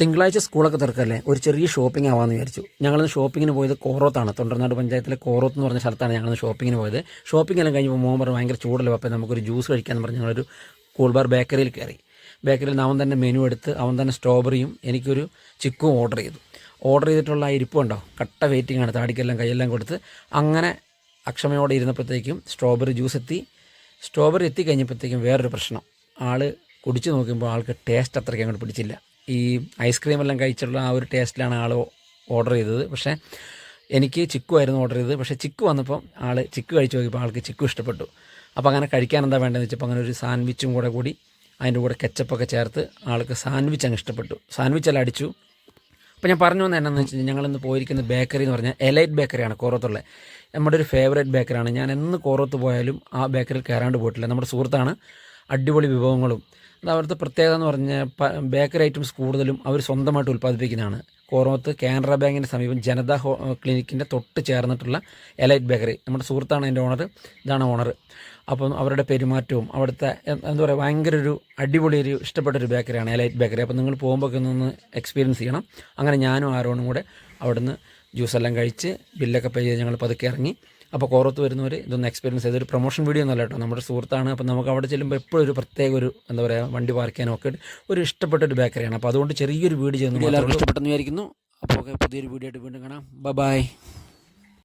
തിങ്കളാഴ്ച സ്കൂളൊക്കെ തുറക്കല്ലേ? ഒരു ചെറിയ ഷോപ്പിംഗ് ആവാമെന്ന് വിചാരിച്ചു. ഞങ്ങളിന്ന് ഷോപ്പിങ്ങിന് പോയത് കോറോത്താണ്. തൊണ്ടർനാട് പഞ്ചായത്തിലെ കോറോത്ത് എന്ന് പറഞ്ഞ സ്ഥലത്താണ് ഞങ്ങളിന്ന് ഷോപ്പിങ്ങിന് പോയത്. ഷോപ്പിംഗ് എല്ലാം കഴിഞ്ഞപ്പോൾ മോൻ പറഞ്ഞു ഭയങ്കര ചൂടല്ലോ അപ്പോൾ നമുക്കൊരു ജ്യൂസ് കഴിക്കാമെന്ന് പറഞ്ഞ് ഞങ്ങളൊരു കൂൾബാർ ബേക്കറിയിൽ കയറി. ബേക്കറിയിൽ അവൻ തന്നെ മെനു എടുത്ത് അവൻ തന്നെ സ്ട്രോബെറിയും എനിക്കൊരു ചിക്കും ഓർഡർ ചെയ്തു. ഓർഡർ ചെയ്തിട്ടുള്ള ആ ഇരിപ്പുണ്ടോ കട്ട വെയിറ്റിംഗ് ആണ്. താടിക്കെല്ലാം കൈയെല്ലാം കൊടുത്ത് അങ്ങനെ അക്ഷമയോടെ ഇരുന്നപ്പോഴത്തേക്കും സ്ട്രോബെറി ജ്യൂസ് എത്തി. സ്ട്രോബെറി എത്തി കഴിഞ്ഞപ്പോഴത്തേക്കും വേറൊരു പ്രശ്നം. ആൾ കുടിച്ചു നോക്കുമ്പോൾ ആൾക്ക് ടേസ്റ്റ് അത്രയ്ക്ക് അങ്ങോട്ട് പിടിച്ചില്ല. ഈ ഐസ്ക്രീം എല്ലാം കഴിച്ചിട്ടുള്ള ആ ഒരു ടേസ്റ്റിലാണ് ആൾ ഓർഡർ ചെയ്തത്. പക്ഷേ എനിക്ക് ചിക്കു ആയിരുന്നു ഓർഡർ ചെയ്തത്. പക്ഷേ ചിക്കു വന്നപ്പോൾ ആൾ ചിക്കു കഴിച്ച് നോക്കിയപ്പോൾ ആൾക്ക് ചിക്കു ഇഷ്ടപ്പെട്ടു. അപ്പോൾ അങ്ങനെ കഴിക്കാൻ എന്താ വേണ്ടതെന്ന് വെച്ചപ്പോൾ അങ്ങനെ ഒരു സാൻഡ്വിച്ചും കൂടെ കൂടി അതിന്റെ കൂടെ കെച്ചപ്പൊക്കെ ചേർത്ത് ആൾക്ക് സാൻഡ്വിച്ച് അങ്ങ് ഇഷ്ടപ്പെട്ടു. സാൻഡ്വിച്ച് എല്ലാം അടിച്ചു. അപ്പോൾ ഞാൻ പറഞ്ഞു വന്നത് എന്നാന്ന് വെച്ച് കഴിഞ്ഞാൽ ഞങ്ങളിന്ന് പോയിരിക്കുന്ന ബേക്കറി എന്ന് പറഞ്ഞാൽ എലൈറ്റ് ബേക്കറിയാണ് കോറത്തുള്ള. നമ്മുടെ ഒരു ഫേവറേറ്റ് ബേക്കറിയാണ്. ഞാൻ എന്ന് കോറത്ത് പോയാലും ആ ബേക്കറിയിൽ കയറാണ്ട് പോയിട്ടില്ല. നമ്മുടെ സുഹൃത്താണ് അടിപൊളി വിഭവങ്ങളും. അത് അവിടുത്തെ പ്രത്യേകത എന്ന് പറഞ്ഞാൽ ബേക്കറി ഐറ്റംസ് കൂടുതലും അവർ സ്വന്തമായിട്ട് ഉൽപ്പാദിപ്പിക്കുന്നതാണ്. കോറോത്ത് കാനറ ബാങ്കിന്റെ സമീപം ജനത ഹോ ക്ലിനിക്കിന്റെ തൊട്ട് ചേർന്നിട്ടുള്ള എലൈറ്റ് ബേക്കറി. നമ്മുടെ സുഹൃത്താണ് എന്റെ ഓണർ ഇതാണ് ഓണർ അപ്പം അവരുടെ പെരുമാറ്റവും അവിടുത്തെ എന്താ പറയുക ഭയങ്കര ഒരു അടിപൊളി ഒരു ഇഷ്ടപ്പെട്ട ഒരു ബേക്കറിയാണ് എലൈറ്റ് ബേക്കറി. അപ്പം നിങ്ങൾ പോകുമ്പോൾ ഒന്ന് എക്സ്പീരിയൻസ് ചെയ്യണം. അങ്ങനെ ഞാനും ആരോണും കൂടെ അവിടുന്ന് ജ്യൂസെല്ലാം കഴിച്ച് ബില്ലൊക്കെ പേ ചെയ്ത് ഞങ്ങൾ പതുക്കെ ഇറങ്ങി അപ്പോൾ കോറത്ത് വരുന്നവർ ഇതൊന്ന് എക്സ്പീരിയൻസ് ചെയ്ത് ഒരു പ്രൊമോഷൻ വീഡിയോ ഒന്നല്ല കേട്ടോ നമ്മുടെ സുഹൃത്താണ്. അപ്പോൾ നമുക്ക് അവിടെ ചെല്ലുമ്പോൾ എപ്പോഴും ഒരു പ്രത്യേക ഒരു എന്താ പറയുക വണ്ടി പാർക്ക് ചെയ്യാനൊക്കെ ഒരു ഇഷ്ടപ്പെട്ട ഒരു ബേക്കറിയാണ് അപ്പോൾ അതുകൊണ്ട് ചെറിയൊരു വീട് ചെയ്യുന്നു എല്ലാവർക്കും ഇഷ്ടപ്പെട്ടെന്ന് വിചാരിക്കുന്നു. അപ്പോൾ പുതിയൊരു വീഡിയോ ആയിട്ട് വീണ്ടും കാണാം. ബൈ